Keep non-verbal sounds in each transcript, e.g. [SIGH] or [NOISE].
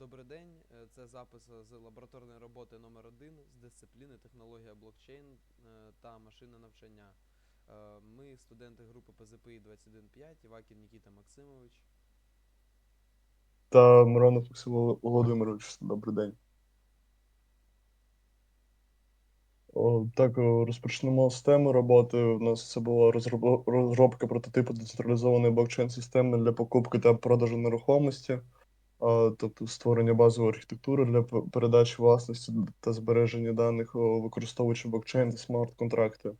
Добрий день. Е, Це запис з лабораторної роботи номер 1 з дисципліни технологія блокчейн е, та машинне навчання. Е, Ми студенти групи ПЗПІ 215, Івакін Нікіта Максимович. Та Миронов Володимирович, добрий день. О, так, розпочнемо з теми роботи. У нас це була розроб- розробка прототипу децентралізованої блокчейн-системи для покупки та продажу нерухомості, тобто створення базової архітектури для передачі власності та збереження даних, використовуючи блокчейн та смарт-контракти.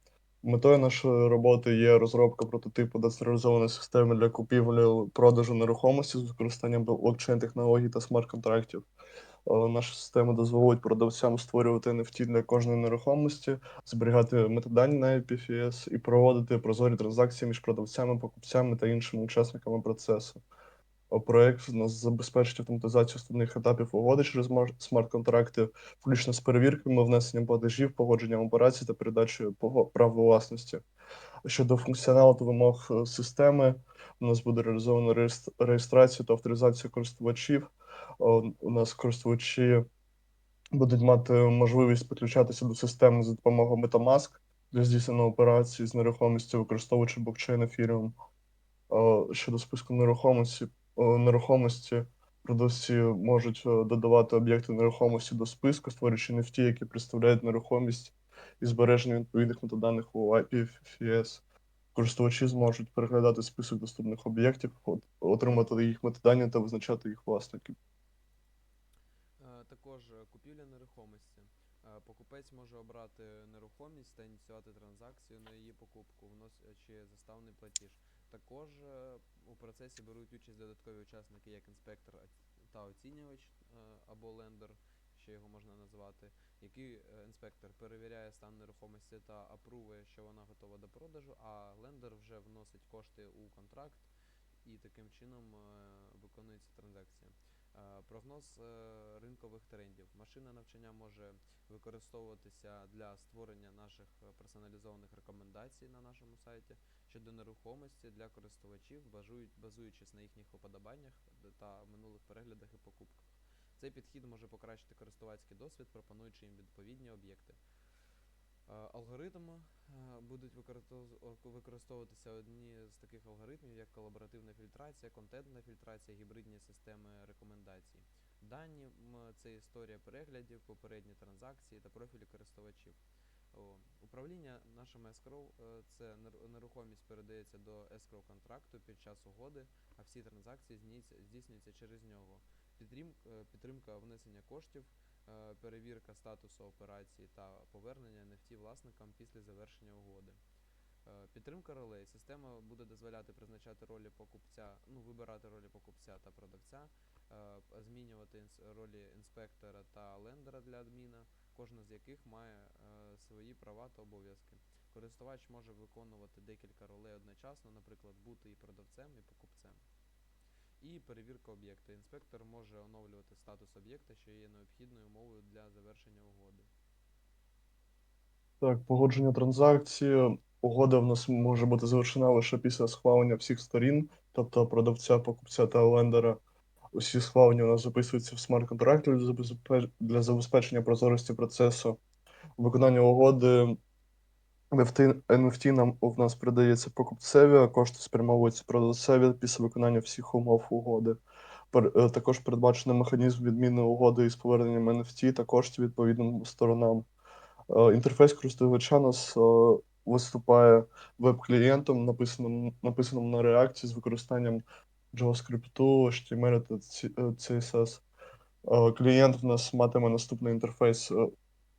Метою нашої роботи є розробка прототипу децентралізованої системи для купівлі продажу нерухомості з використанням блокчейн-технологій та смарт-контрактів. Наша система дозволить продавцям створювати NFT для кожної нерухомості, зберігати метадані на IPFS і проводити прозорі транзакції між продавцями, покупцями та іншими учасниками процесу. Е, Проект забезпечить автоматизацію основних етапів угоди через мар- смарт-контракти, включно з перевірками, внесенням платежів, погодженням операцій та передачею прав власності. Щодо функціоналу та вимог е, системи, у нас буде реалізовано реєстр- реєстрацію та авторизацію користувачів. У нас користувачі будуть мати можливість підключатися до системи за допомогою MetaMask для здійснення операцій з нерухомістю, використовуючи блокчейн Ethereum. Щодо списку нерухомості, нерухомості продавці можуть додавати об'єкти нерухомості до списку, створюючи NFT, які представляють нерухомість і збереження відповідних метаданих у IPFS. Користувачі зможуть переглядати список доступних об'єктів, отримати їх метадані та визначати їх власників. Е, Також е, купівля нерухомості. Е, Покупець може обрати нерухомість та ініціювати транзакцію на її покупку, вносячи заставний платіж. Також е, у процесі беруть участь додаткові учасники, як інспектор та оцінювач е, або лендер, ще його можна назвати, який е, інспектор перевіряє стан нерухомості та апрувує, що вона готова до продажу, а лендер вже вносить кошти у контракт і таким чином виконується транзакція. Е, Прогноз е, ринкових трендів. Машинне навчання може використовуватися для створення наших е, персоналізованих рекомендацій на нашому сайті щодо нерухомості для користувачів, базуючись на їхніх уподобаннях та минулих переглядах і покупках. Цей підхід може покращити користувацький досвід, пропонуючи їм відповідні об'єкти. Е, Алгоритми е, будуть використов- використовуватися одні з таких алгоритмів, як колаборативна фільтрація, контентна фільтрація, гібридні системи рекомендацій. Дані це історія переглядів, попередні транзакції та профілі користувачів. Управління нашим escrow е, це нерухомість передається до escrow контракту під час угоди, а всі транзакції здійснюються- через нього. Підтримка внесення коштів перевірка статусу операції та повернення NFT власникам після завершення угоди. Е, Підтримка ролей. Система буде дозволяти призначати ролі покупця, ну, вибирати ролі покупця та продавця, е, змінювати ролі інспектора та лендера для адміна, кожна з яких має е, свої права та обов'язки. Користувач може виконувати декілька ролей одночасно, наприклад, бути і продавцем, і покупцем. І перевірка об'єкта. Інспектор може оновлювати статус об'єкта, що є необхідною умовою для завершення угоди. Так, погодження транзакції. Угода в нас може бути завершена лише після схвалення всіх сторін, тобто продавця, покупця та лендера. Усі схвалення у нас записуються в смарт-контракті для забезпе- для забезпечення прозорості процесу. Виконання угоди NFT, NFT нам в нас передається покупцеві, а кошти спрямовуються продавцеві після виконання всіх умов угоди. Е, Також передбачено механізм відміни угоди із поверненням NFT та коштів відповідним сторонам. Е, Інтерфейс користувача нас е, виступає веб-клієнтом, написаним, написаним на React з використанням JavaScript, HTML та CSS. Клієнт в нас матиме наступний інтерфейс.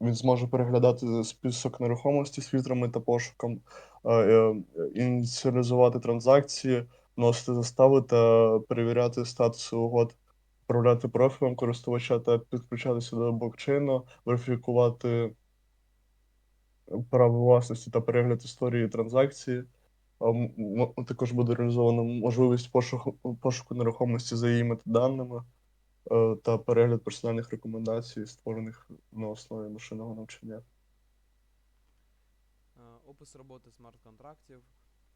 Він зможе переглядати список нерухомості з фільтрами та пошуком, е, е, ініціалізувати транзакції, вносити застави та перевіряти статуси угод, управляти профілем користувача та підключатися до блокчейну, верифікувати право власності та перегляд історії транзакції. Також буде реалізована можливість пошуку, пошуку нерухомості за її метаданими та перегляд персональних рекомендацій, створених на основі машинного навчання. Е, Опис роботи смарт-контрактів.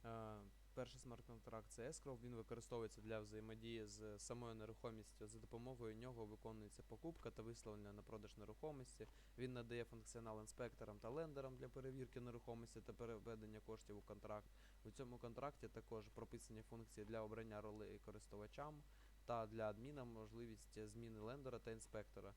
Е, перший смарт-контракт це Escrow, він використовується для взаємодії з самою нерухомістю. За допомогою нього виконується покупка та висловлення на продаж нерухомості. Він надає функціонал інспекторам та лендерам для перевірки нерухомості та переведення коштів у контракт. У цьому контракті також прописані функції для обрання ролей користувачам та для адміна можливість зміни лендера та інспектора.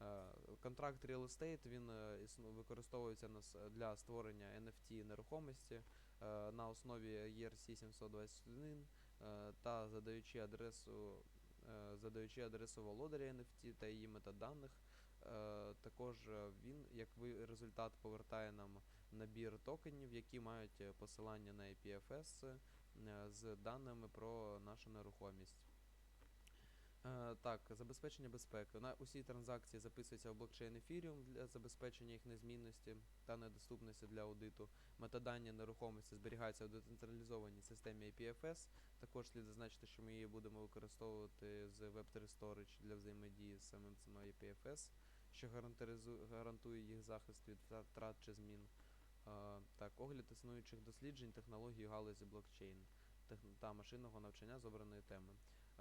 Е, Контракт Real Estate він е, використовується для створення NFT нерухомості е, на основі ERC 721 е, та задаючи адресу, задаючи адресу володаря NFT та її метаданих. Також він, як результат, повертає нам набір токенів, які мають посилання на IPFS е, з даними про нашу нерухомість. Так, забезпечення безпеки. На усі транзакції записуються в блокчейн Ethereum для забезпечення їх незмінності та недоступності для аудиту. Метадані нерухомості зберігаються в децентралізованій системі IPFS. Також слід зазначити, що ми її будемо використовувати з Web3 Storage для взаємодії з самим цим IPFS, що гарантує їх захист від втрат чи змін. Так, огляд існуючих досліджень технологій галузі блокчейн та машинного навчання з обраної теми.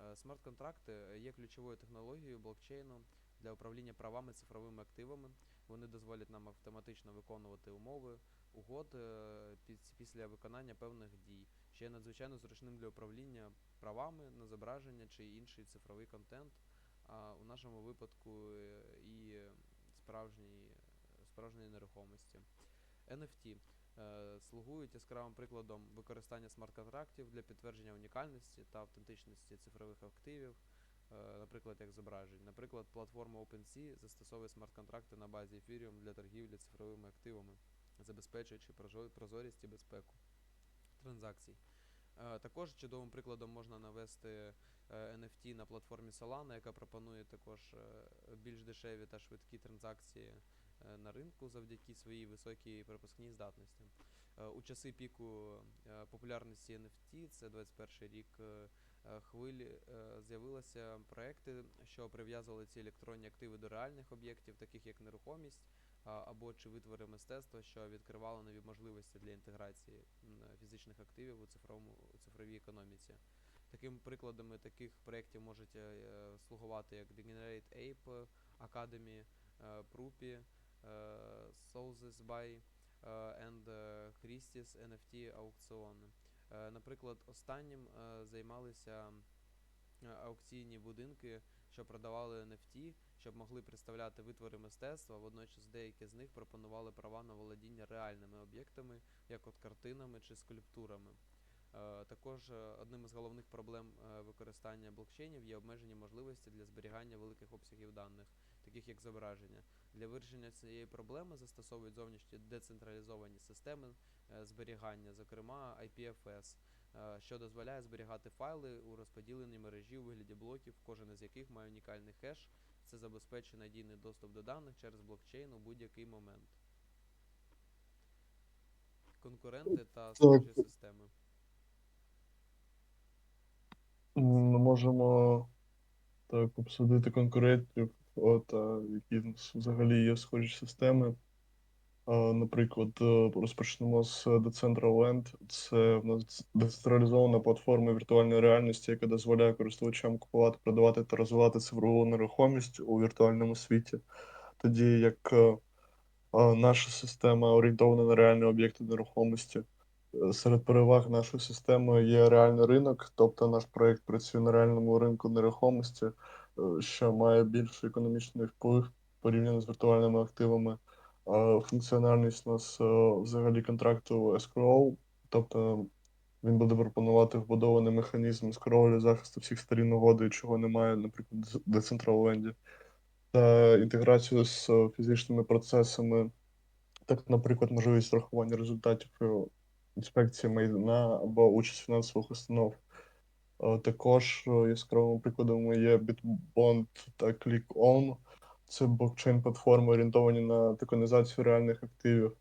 Е, Смарт-контракти є ключовою технологією блокчейну для управління правами цифровими активами. Вони дозволять нам автоматично виконувати умови угод е, після виконання певних дій, що є надзвичайно зручним для управління правами на зображення чи інший цифровий контент. А у нашому випадку е, і справжній, справжньої нерухомості. NFT слугують яскравим прикладом використання смарт-контрактів для підтвердження унікальності та автентичності цифрових активів, е, наприклад, як зображень. Наприклад, платформа OpenSea застосовує смарт-контракти на базі Ethereum для торгівлі цифровими активами, забезпечуючи прозорість і безпеку транзакцій. Е, Також чудовим прикладом можна навести е, NFT на платформі Solana, яка пропонує також е, більш дешеві та швидкі транзакції е, на ринку завдяки своїй високій пропускній здатності. Е, У часи піку е, популярності NFT, це 21 рік, е, е, хвилі е, з'явилися проекти, що прив'язували ці електронні активи до реальних об'єктів, таких як нерухомість або чи витвори мистецтва, що відкривали нові можливості для інтеграції фізичних активів у цифровому у цифровій економіці. Такими прикладами таких проєктів можуть е, е, слугувати як Degenerate Ape Academy, е, Prupi, е, Soulses by е, and е, Christie's NFT аукціони. Наприклад, останнім е, займалися е, аукційні будинки, що продавали NFT, щоб могли представляти витвори мистецтва. Водночас деякі з них пропонували права на володіння реальними об'єктами, як от картинами чи скульптурами. Е, Також одним із головних проблем використання блокчейнів є обмежені можливості для зберігання великих обсягів даних, таких як зображення. Для вирішення цієї проблеми застосовують зовнішні децентралізовані системи е, зберігання, зокрема IPFS, е, що дозволяє зберігати файли у розподіленій мережі у вигляді блоків, кожен із яких має унікальний хеш. Це забезпечує надійний доступ до даних через блокчейн у будь-який момент. Конкуренти та схожі системи. Ми можемо так обсудити конкурентів, от, які взагалі є схожі системи. Наприклад, е, розпочнемо з Decentraland. Це в нас децентралізована платформа віртуальної реальності, яка дозволяє користувачам купувати, продавати та розвивати цифрову нерухомість у віртуальному світі. Тоді як е, наша система орієнтована на реальні об'єкти нерухомості. Е, Серед переваг нашої системи є реальний ринок, тобто наш проєкт працює на реальному ринку нерухомості, що має більший економічний вплив порівняно з віртуальними активами. Функціональність у нас е, взагалі контракту escrow, тобто він буде пропонувати вбудований механізм escrow захисту всіх сторін угоди, чого немає, наприклад, в Decentraland, та інтеграцію з е, фізичними процесами, так, наприклад, можливість врахування результатів е, інспекції майна або участь фінансових установ. Е, Також е, яскравими прикладами є Bitbond та ClickOn. Це блокчейн-платформи, орієнтовані на токенізацію реальних активів.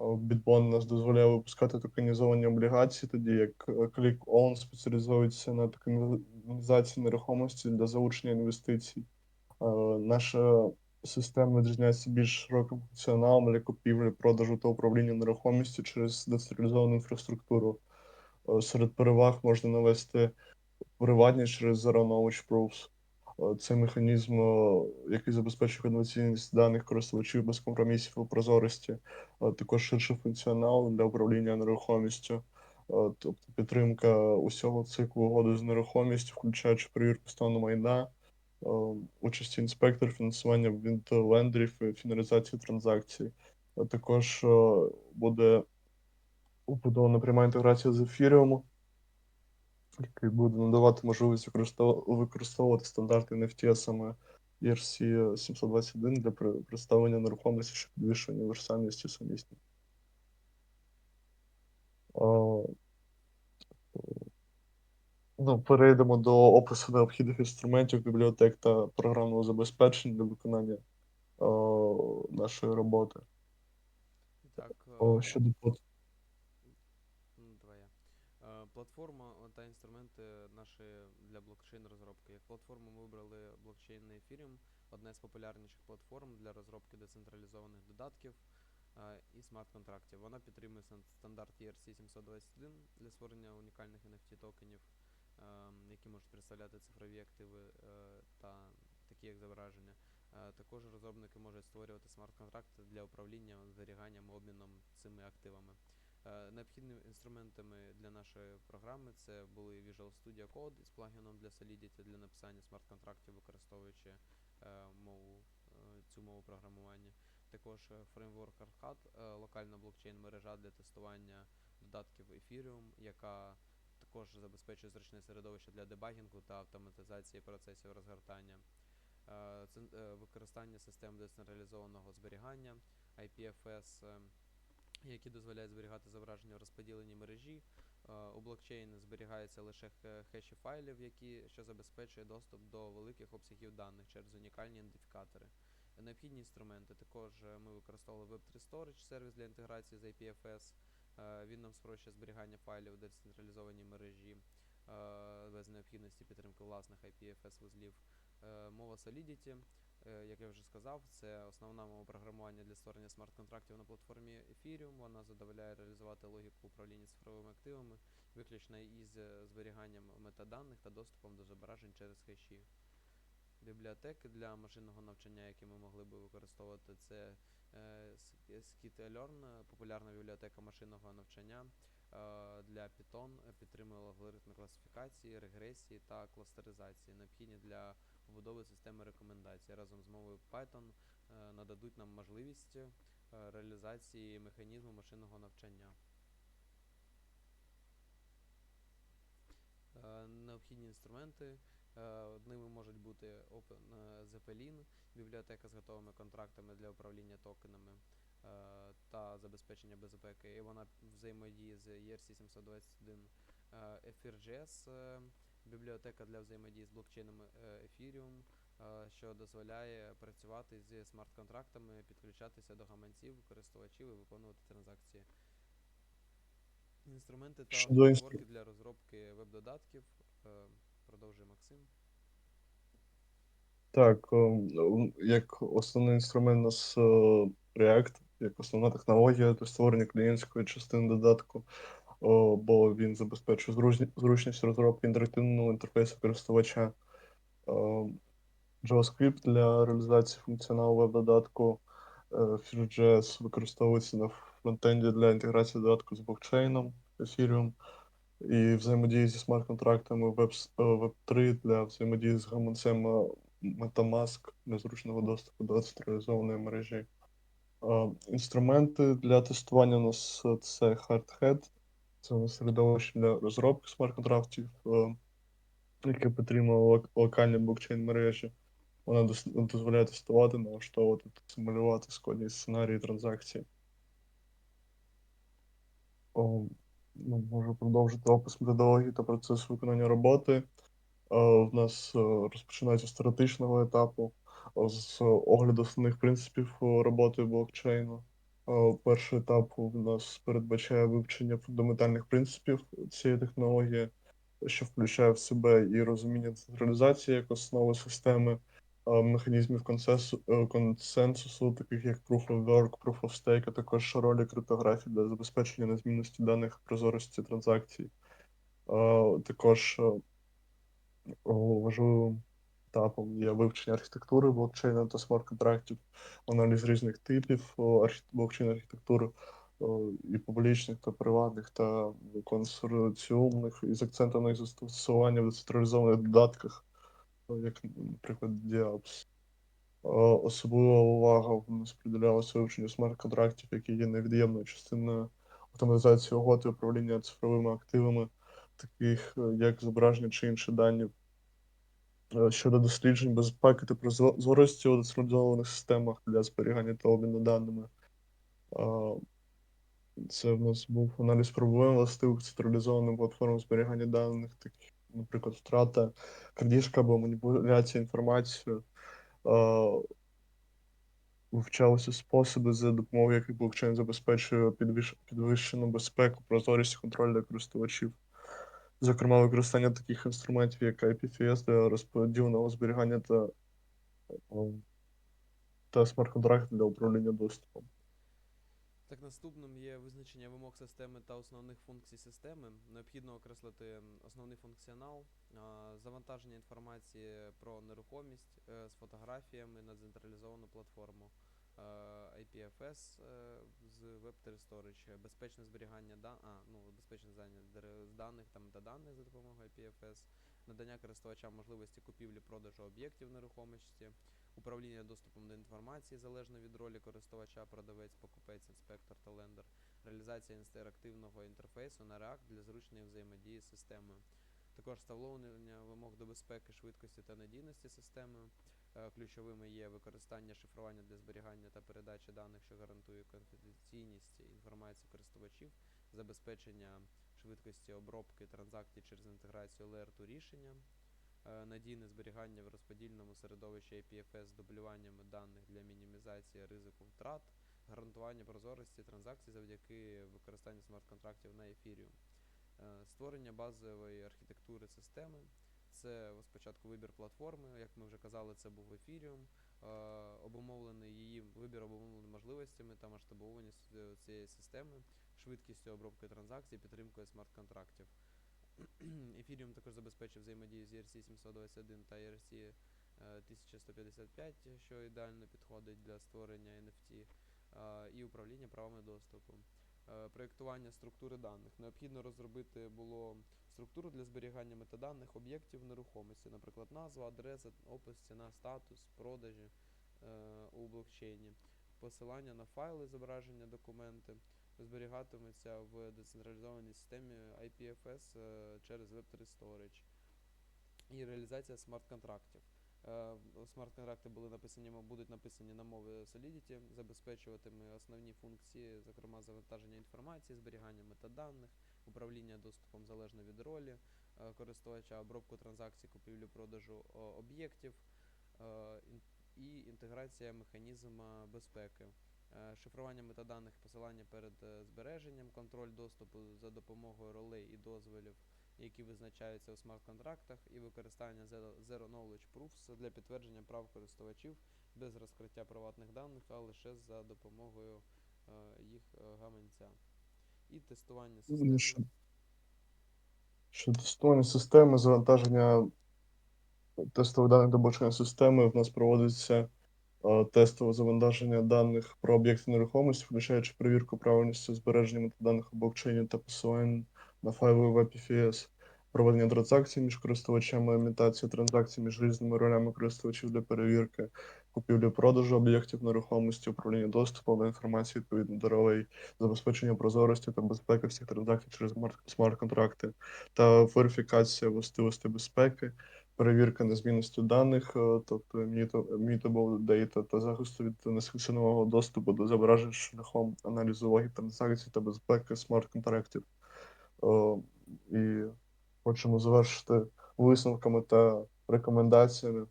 Е, Bitbond нас дозволяє випускати токенізовані облігації, тоді як ClickOn спеціалізується на токенізації нерухомості для залучення інвестицій. Наша система відрізняється більш широким функціоналом для купівлі, продажу та управління нерухомістю через децентралізовану інфраструктуру. Серед переваг можна навести приватність через Zero Knowledge Proofs. Е, Це механізм, е, який забезпечує конвенційність даних користувачів без компромісів і прозорості, Е, також ширший функціонал для управління нерухомістю, тобто підтримка усього циклу угоди з нерухомістю, включаючи перевірку стану майна, участі інспекторів, фінансування від лендерів фіналізацію транзакцій. Також буде побудована пряма інтеграція з ефіріуму, який буде надавати можливість використовувати стандарти NFT, а саме ERC 721 для представлення нерухомості, що підвищує універсальність і сумісність. Ну, перейдемо до опису необхідних інструментів, бібліотек та програмного забезпечення для виконання е, нашої роботи. Так, О, е, щодо плат- Ну, давай я. Е, Платформа та інструменти наші для блокчейн розробки. Як платформу ми вибрали блокчейн на Ethereum, одна з популярніших платформ для розробки децентралізованих додатків е, і смарт-контрактів. Вона підтримує стандарт ERC 721 для створення унікальних NFT токенів, е, які можуть представляти цифрові активи е, та такі як зображення. Також розробники можуть створювати смарт-контракти для управління зберіганням обміном цими активами. Е, Необхідними інструментами для нашої програми це були Visual Studio Code із плагіном для Solidity для написання смарт-контрактів, використовуючи е, мову, е, цю мову програмування. Також фреймворк Arcad, локальна блокчейн-мережа для тестування додатків Ethereum, яка також забезпечує зручне середовище для дебагінгу та автоматизації процесів розгортання. Використання систем децентралізованого зберігання, IPFS, які дозволяють зберігати зображення в розподіленій мережі. Е, У блокчейн зберігаються лише хе- хеші файлів, які, що забезпечує доступ до великих обсягів даних через унікальні ідентифікатори. Необхідні інструменти. Також е, ми використовували Web3 Storage, сервіс для інтеграції з IPFS. Е, Він нам спрощує зберігання файлів у децентралізованій мережі без необхідності підтримки власних IPFS вузлів. Е, Мова Solidity, Як я вже сказав, це основна мова програмування для створення смарт-контрактів на платформі Ethereum. Вона задоволяє реалізувати логіку управління цифровими активами, виключно із е, зберіганням метаданих та доступом до зображень через хеші. Бібліотеки для машинного навчання, які ми могли би використовувати, це е, Sk- е, популярна бібліотека машинного навчання е, для Python, е, підтримує алгоритми класифікації, регресії та кластеризації, необхідні для побудови системи рекомендацій. Разом з мовою Python е, нададуть нам можливість е, реалізації механізму машинного навчання. Е, Необхідні інструменти. е, Ними можуть бути Open Zeppelin, бібліотека з готовими контрактами для управління токенами та забезпечення безпеки. І вона взаємодіє з ERC 721 е, FRGS, е, бібліотека для взаємодії з блокчейнами е, Ethereum, е, що дозволяє працювати зі смарт-контрактами, підключатися до гаманців користувачів і виконувати транзакції. Інструменти та фреймворки для розробки веб-додатків. Е, Продовжує Максим. Так, як основний інструмент у нас React, як основна технологія для створення клієнтської частини додатку, бо він забезпечує зручність розробки інтерактивного інтерфейсу користувача. JavaScript для реалізації функціоналу веб-додатку. Е, використовується на фронтенді для інтеграції додатку з блокчейном Ethereum і взаємодії зі смарт-контрактами Web, е, Web3 для взаємодії з гаманцем е, MetaMask для зручного доступу до централізованої мережі. Інструменти для тестування у нас е, це Hardhead, це середовище для розробки смарт-контрактів, е, яке підтримує локальні блокчейн-мережі. Вона дозволяє тестувати, налаштовувати та симулювати складні сценарії транзакцій. Ну, можу продовжити опис методології та процесу виконання роботи. Е, В нас е, розпочинається з теоретичного етапу, з огляду основних принципів роботи блокчейну. Перший етап у нас передбачає вивчення фундаментальних принципів цієї технології, що включає в себе і розуміння децентралізації як основи системи, механізмів е, консенсусу, таких як Proof of Work, Proof of Stake, а також ролі криптографії для забезпечення незмінності даних прозорості транзакцій. Також е, важливим етапом є вивчення архітектури блокчейну та смарт-контрактів, аналіз різних типів блокчейн-архітектури і публічних, та приватних, та консорціумних, із акцентом на їх застосування в децентралізованих додатках, як, наприклад, DApps. Особлива увага в нас приділялася вивченню смарт-контрактів, які є невід'ємною частиною автоматизації угод і управління цифровими активами, таких як зображення чи інші дані щодо досліджень безпеки та прозорості у децентралізованих системах для зберігання та обміну даними. Е, Це в нас був аналіз проблем властивих централізованим платформам зберігання даних, таких, наприклад, втрата, крадіжка або маніпуляція інформацією. Е, Вивчалися способи, за допомогою яких блокчейн забезпечує підвищену безпеку, прозорість і контроль для користувачів. Зокрема, використання таких інструментів, як IPFS для розподіленого зберігання та, та смарт-контрактів для управління доступом. Так, наступним є визначення вимог системи та основних функцій системи. Необхідно окреслити основний функціонал, завантаження інформації про нерухомість е, з фотографіями на централізовану платформу, е, IPFS е, з Web3 Storage, безпечне зберігання да, а, ну, безпечне даних та метаданих за допомогою IPFS, надання користувачам можливості купівлі-продажу об'єктів нерухомості, управління доступом до інформації залежно від ролі користувача, продавець, покупець, інспектор та лендер, реалізація інтерактивного інтерфейсу на React для зручної взаємодії з системою. Також встановлення вимог до безпеки, швидкості та надійності системи. Е, Ключовими є використання шифрування для зберігання та передачі даних, що гарантує конфіденційність інформації користувачів, забезпечення швидкості обробки транзакцій через інтеграцію Layer 2 рішення, е, надійне зберігання в розподільному середовищі IPFS з дублюванням даних для мінімізації ризику втрат, гарантування прозорості транзакцій завдяки використанню смарт-контрактів на Ethereum. Е, Створення базової архітектури системи. Це спочатку вибір платформи, як ми вже казали, це був Ethereum, е, обумовлений її вибір обумовлений можливостями та масштабованістю цієї системи, швидкістю обробки транзакцій, підтримкою смарт-контрактів. [CLEARS THROAT] Ethereum також забезпечив взаємодію з ERC 721 та ERC е, 1155, що ідеально підходить для створення NFT, е, і управління правами доступу. Е, Проєктування структури даних. Необхідно розробити було структуру для зберігання метаданих об'єктів нерухомості, наприклад, назва, адреса, опис, ціна, статус, продажі е, у блокчейні, посилання на файли, зображення, документи зберігатиметься в децентралізованій системі IPFS е, через Web3 Storage і реалізація смарт-контрактів. Е, Смарт-контракти були написані, будуть написані на мові Solidity, забезпечуватиме основні функції, зокрема завантаження інформації, зберігання метаданих, управління доступом залежно від ролі е, користувача, обробку транзакцій, купівлю-продажу об'єктів е, і інтеграція механізму безпеки. Е, Шифрування метаданих, посилання перед збереженням, контроль доступу за допомогою ролей і дозволів, які визначаються у смарт-контрактах, і використання Zero Knowledge Proofs для підтвердження прав користувачів без розкриття приватних даних, а лише за допомогою їх гаманця. І тестування Ну, системи. що- Щодо тестування системи, завантаження тестових даних до блокчейн системи в нас проводиться е, тестове завантаження даних про об'єкти нерухомості, включаючи перевірку правильності збереження метаданих у блокчейні та посилання на файли в IPFS, проведення транзакцій між користувачами, імітація транзакцій між різними ролями користувачів для перевірки, купівлі-продажу об'єктів нерухомості, управління доступом до інформації відповідно до ролей, забезпечення прозорості та безпеки всіх транзакцій через смарт- смарт-контракти та верифікація властивостей безпеки, перевірка незмінності даних, е, тобто immutable data та захисту від несанкціонованого доступу до зображень шляхом аналізу логів транзакцій та безпеки смарт-контрактів. Е, І хочемо завершити висновками та рекомендаціями.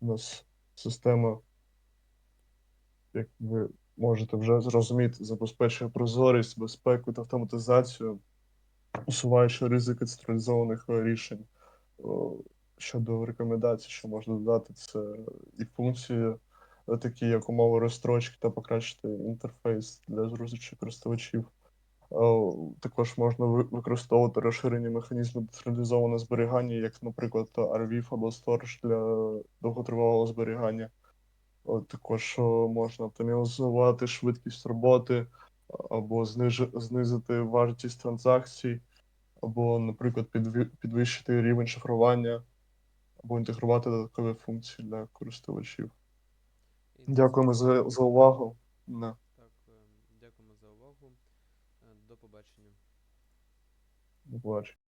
У нас система, як ви можете вже зрозуміти, забезпечує прозорість, безпеку та автоматизацію, усуваючи ризики централізованих рішень. Щодо рекомендацій, що можна додати, це і функції, такі як умови розстрочки та покращити інтерфейс для зручності користувачів, Також можна використовувати розширені механізми децентралізованого зберігання, як, наприклад, Arweave або Storage для довготривалого зберігання. Також е, можна оптимізувати швидкість роботи або знизити вартість транзакцій, або, наприклад, підвищити рівень шифрування, або інтегрувати додаткові функції для користувачів. Дякуємо за, за увагу. Да,